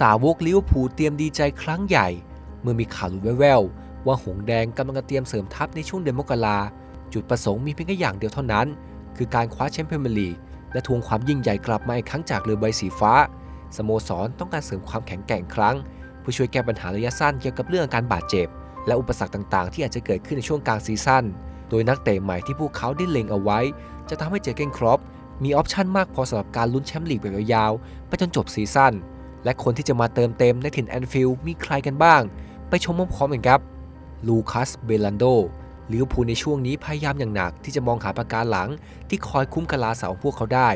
สาวกลิเวอร์พูลเตรียมดีใจครั้งใหญ่ เมื่อมีข่าวหลุดแว่วๆว่าหงแดงกำลังเตรียมเสริมทัพในช่วงเดือนมกราจุดประสงค์มีเพียงแค่อย่างเดียวเท่านั้น คือการคว้าแชมป์พรีเมียร์ลีกและทวงความยิ่งใหญ่กลับมาอีกครั้งจากเรือใบสีฟ้า สโมสรต้องการเสริมความแข็งแกร่งครั้งเพื่อช่วยแก้ปัญหาระยะสั้นเกี่ยวกับเรื่องอาการบาดเจ็บ และอุปสรรคต่างๆ ที่อาจจะเกิดขึ้นในช่วงกลางซีซั่นโดยนักเตะใหม่ที่พวกเขาได้เล็งเอาไว้ จะทำให้เจเกนครอปมีออปชั่นมากพอสำหรับการลุ้นแชมป์ลีกแบบยาวๆไปจนจบซีซั่น และคนที่จะมาเติมเต็มในถิ่นแอนฟิลด์มีใครกันบ้าง ไปชมพร้อมๆกันครับ ลูคัส เบลันโดลิเวอร์พูลในช่วงนี้พยายามอย่างหนักที่จะมองหาประการหลัง ที่คอยคุ้มกะลาเสาของพวกเขาได้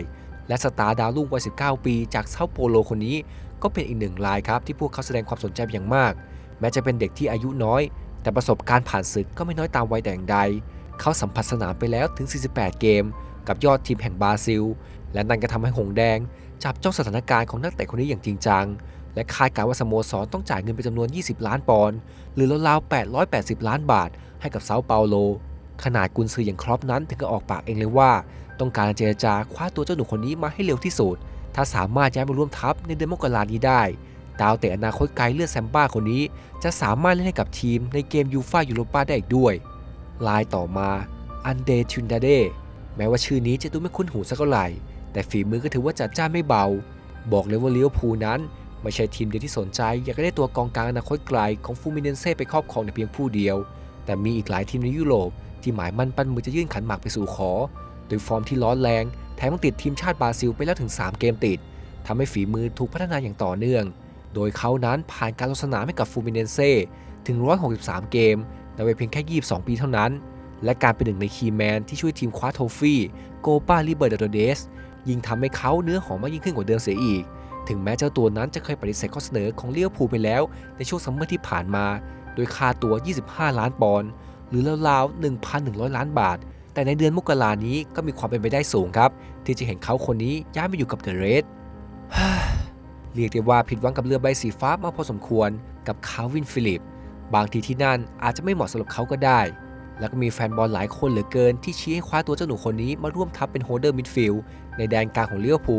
และสตาร์ดาวรุ่งวัย 19 ปีจากเซาโปโลคนนี้ ก็เป็นอีกหนึ่งรายครับที่พวกเขาแสดงความสนใจอย่างมาก แม้จะเป็นเด็กที่อายุน้อย แต่ประสบการณ์ผ่านศึกก็ไม่น้อยตามวัยแต่อย่างใด เขาสัมผัสสนามไปแล้วถึง 48 เกม กับยอดทีมแห่งบราซิล และนั่นก็ทำให้หงแดง จับจ้องสถานการณ์ของนักเตะคนนี้อย่างจริงจัง และคาดการว่าสโมสรต้องจ่ายเงินเป็นจำนวน 20 ล้านปอนด์หรือราวๆ880 ล้านบาท ให้กับเซาเปาโล ขนาดกุนซืออย่างครอปนั้นถึงกับออกปากเองเลยว่า ต้องการเจรจาคว้าตัวเจ้าหนุ่มคนนี้มาให้เร็วที่สุด ถ้าสามารถย้ายมาร่วมทัพในเดือนมกรานี้ได้ ดาวเตะอนาคตไกลเลือดแซมบ้าคนนี้ จะสามารถเล่นให้กับทีมในเกมยูฟ่ายูโรปาได้อีกด้วย ลายต่อมาอันเดชุนดาเดแม้ว่าชื่อนี้จะดูไม่คุ้นหูสักเท่าไหร่ แต่ฝีมือก็ถือว่าจัดจ้านไม่เบา บอกเลยว่าลิเวอร์พูลนั้นไม่ใช่ทีมเดียวที่สนใจ อยากได้ตัวกองกลางอนาคตไกลของฟูมิเนเซ่ไปครอบครองในเพียงผู้เดียว แต่มีอีกหลายทีมในยุโรป ที่หมายมั่นปั้นมือจะยื่นขันหมากไปสู่ขอ โดยฟอร์มที่ร้อนแรง แถมยังติดทีมชาติบราซิลไปแล้วถึง 3 เกมติดทำให้ฝีมือถูกพัฒนาอย่างต่อเนื่อง โดยเขานั้นผ่านการลงสนามให้กับฟูมิเนเซ่ถึง 163 เกมในวัยเพียงแค่ 22 ปีเท่านั้น และการเป็นหนึ่งในคีย์แมนที่ช่วยทีมคว้าโทฟี่โกปาลิเบอร์ดาโดเดส ยิ่งทำให้เขาเนื้อหอมมากยิ่งขึ้นกว่าเดิมเสียอีก ถึงแม้เจ้าตัวนั้นจะเคยปฏิเสธข้อเสนอของเลี้ยวภูไปแล้ว ในช่วงซัมเมอร์ที่ผ่านมา โดยค่าตัว 25 ล้านปอนด์หรือราวๆ 1,100 ล้านบาท แต่ในเดือนมกรานี้ก็มีความเป็นไปได้สูงครับ ที่จะเห็นเขาคนนี้ย้ายมาอยู่กับเดอะเรดเรียกได้ว่าผิดหวังกับเรือใบสีฟ้ามากพอสมควรกับคาร์วินฟิลิป บางทีที่นั่นอาจจะไม่เหมาะสำหรับเขาก็ได้ แล้วก็มีแฟนบอลหลายคนเหลือเกินที่ชี้ให้คว้าตัวเจ้าหนุ่มคนนี้มาร่วมทัพเป็นโฮเดอร์มิดฟิลด์ ในแดนกลางของเลี้ยวภู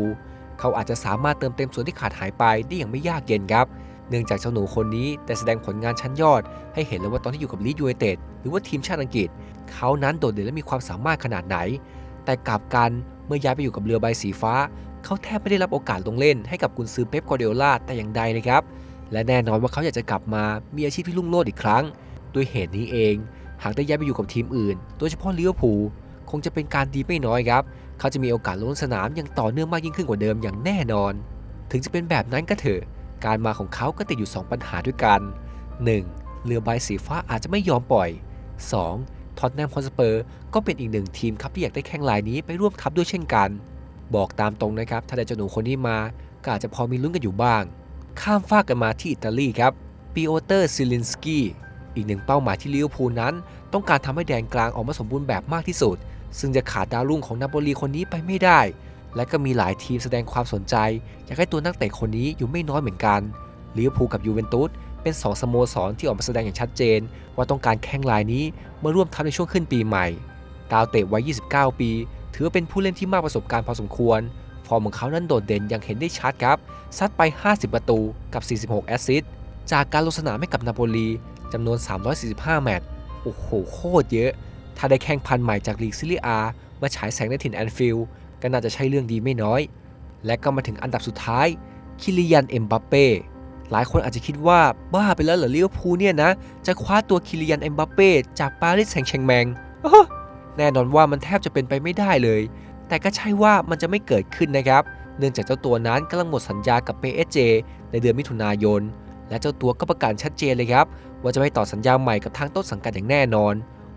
เขาอาจจะสามารถเติมเต็มส่วนที่ขาดหายไปได้อย่างไม่ยากเย็นครับ เนื่องจากเจ้าหนูคนนี้แต่แสดงผลงานชั้นยอด ให้เห็นเลยว่าตอนที่อยู่กับลีดยูไนเต็ดหรือว่าทีมชาติอังกฤษ เขานั้นโดดเด่นและมีความสามารถขนาดไหน แต่กลับกันเมื่อย้ายไปอยู่กับเรือใบสีฟ้า เขาแทบไม่ได้รับโอกาสลงเล่นให้กับกุนซือเป๊ปกวาร์ดิโอลาแต่อย่างใดเลยครับและแน่นอนว่าเขาอยากจะกลับมามีอาชีพที่รุ่งโรจน์อีกครั้ง ด้วยเหตุนี้เอง หากได้ย้ายไปอยู่กับทีมอื่น โดยเฉพาะลิเวอร์พูล คงจะเป็นการดีไม่น้อยครับ เขาจะมีโอกาสลงสนามอย่างต่อเนื่องมากยิ่งขึ้นกว่าเดิมอย่างแน่นอน ถึงจะเป็นแบบนั้นก็เถอะ การมาของเขาก็ติดอยู่ 2 ปัญหาด้วยกัน 1. เรือใบสีฟ้าอาจจะไม่ยอมปล่อย 2. ท็อตแนมคอนสเปอร์ก็เป็นอีกหนึ่งทีมครับที่อยากได้แข้งรายนี้ไปร่วมทัพด้วยเช่นกัน บอกตามตรงนะครับ ถ้าได้เจ้าหนูคนนี้มาก็อาจจะพอมีลุ้นกันอยู่บ้าง ข้ามฟากกันมาที่อิตาลีครับปิโอเตอร์ซิลินสกี้ อีกหนึ่งเป้าหมายที่ลิเวอร์พูลนั้น ต้องการทำให้แดนกลางออกมาสมบูรณ์แบบมากที่สุด ซึ่งจะขาดดาวรุ่งของนาโปลีคนนี้ไปไม่ได้ และก็มีหลายทีมแสดงความสนใจ อยากให้ตัวนักเตะคนนี้อยู่ไม่น้อยเหมือนกันลิเวอร์พูลกับยูเวนตุสเป็น 2สโมสรที่ออกมาแสดงอย่างชัดเจน ว่าต้องการแข้งรายนี้มาร่วมทัพในช่วงขึ้นปีใหม่ ดาวเตะวัย 29 ปี ถือว่าเป็นผู้เล่นที่มากประสบการณ์พอสมควร ฟอร์มของเขานั้นโดดเด่นอย่างเห็นได้ชัดครับ ซัดไป 50 ประตูกับ 46 แอสซิสต์ จากการลงสนามให้กับนาโปลีจำนวน 345 แมตช์ โอ้โห โคตรเยอะ ถ้าได้แข่งพันใหม่จากลีกซิลิอามาฉายแสงในถิ่นแอนฟิลด์ก็น่าจะใช่เรื่องดีไม่น้อย และก็มาถึงอันดับสุดท้าย คิริยัน เอ็มบัปเป้ หลายคนอาจจะคิดว่า บ้าไปแล้วเหรอลิเวอร์พูลเนี่ยนะ จะคว้าตัวคิริยัน เอ็มบัปเป้จากปารีสแซงต์แชงแมง แน่นอนว่ามันแทบจะเป็นไปไม่ได้เลย แต่ก็ใช่ว่ามันจะไม่เกิดขึ้นนะครับ เนื่องจากเจ้าตัวนั้นกำลังหมดสัญญากับ PSG ในเดือนมิถุนายน และเจ้าตัวก็ประกาศชัดเจนเลยครับ ว่าจะไม่ต่อสัญญาใหม่กับทางต้นสังกัดอย่างแน่นอน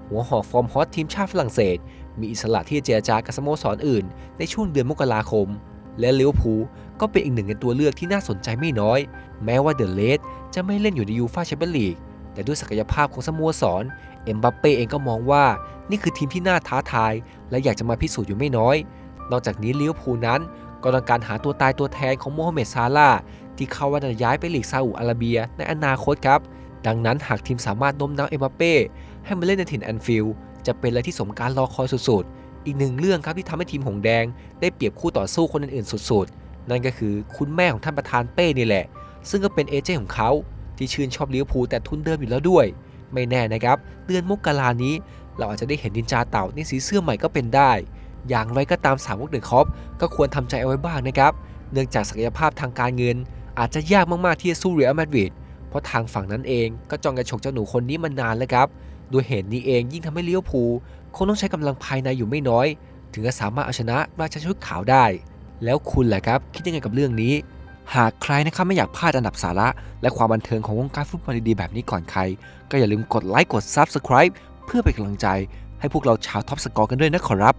หัวหอกฟอร์มฮอตทีมชาติฝรั่งเศส มีอิสระที่จะเจรจากับสโมสรออื่น ในช่วงเดือนมกราคม และเลิเวพูก็เป็นอีกหนึ่งในตัวเลือกที่น่าสนใจไม่น้อย แม้ว่าเดอะเลสจะไม่เล่นอยู่ในยูฟ่าแชมเปี้ยนลีกแต่ด้วยศักยภาพของสโมสรเอ็มบัปเป้เองก็มองว่า นี่คือทีมที่น่าท้าทาย และอยากจะมาพิสูจน์อยู่ไม่น้อย นอกจากนี้เลิเวพูนั้น ก็ต้องการหาตัวตายตัวแทนของโมฮัมเหม็ดซาลาที่เขาว่าจะย้ายไปหลีกซาอุอาระเบียในอนาคตครับ ดังนั้นหากทีมสามารถโน้มน้าวเอ็มบัปเป้ให้มาเล่นในถิ่นแอนฟิลด์จะเป็นอะไรที่สมการรอคอยสุดๆ อีกหนึ่งเรื่องครับที่ทำให้ทีมหงแดง ได้เปรียบคู่ต่อสู้คนอื่นๆสุดๆ นั่นก็คือคุณแม่ของท่านประธานเป้นี่แหละ ซึ่งก็เป็นเอเจนต์ของเขาที่ชื่นชอบลิเวอร์พูลแต่ทุนเดิมอยู่แล้วด้วย ไม่แน่นะครับเดือนมกรานี้ เราอาจจะได้เห็นดินจาเต่าในสีเสื้อใหม่ก็เป็นได้ อย่างไรก็ตามสาวกเดอะคอปก็ควรทำใจเอาไว้บ้างนะครับ เนื่องจากศักยภาพทางการเงิน อาจจะยากมากๆที่จะสู้เรอัลมาดริดเพราะทางฝั่งนั้นเองก็จ้องจะฉกเจ้าหนูคนนี้มานานแล้วครับด้วยเหตุนี้เองยิ่งทำให้เลิเวอร์พูคงต้องใช้กำลังภายในอยู่ไม่น้อย ถึงจะสามารถเอาชนะราชชุดขาวได้ แล้วคุณแหละครับคิดยังไงกับเรื่องนี้ หากใครนะครับไม่อยากพลาดอันดับสาระ และความบันเทิงของวงการฟุตบอลดีๆแบบนี้ก่อนใคร ก็อย่าลืมกดไลค์กด Subscribe เพื่อเป็นกำลังใจให้พวกเราชาวท็อปสกอร์กันด้วยนะขอรับ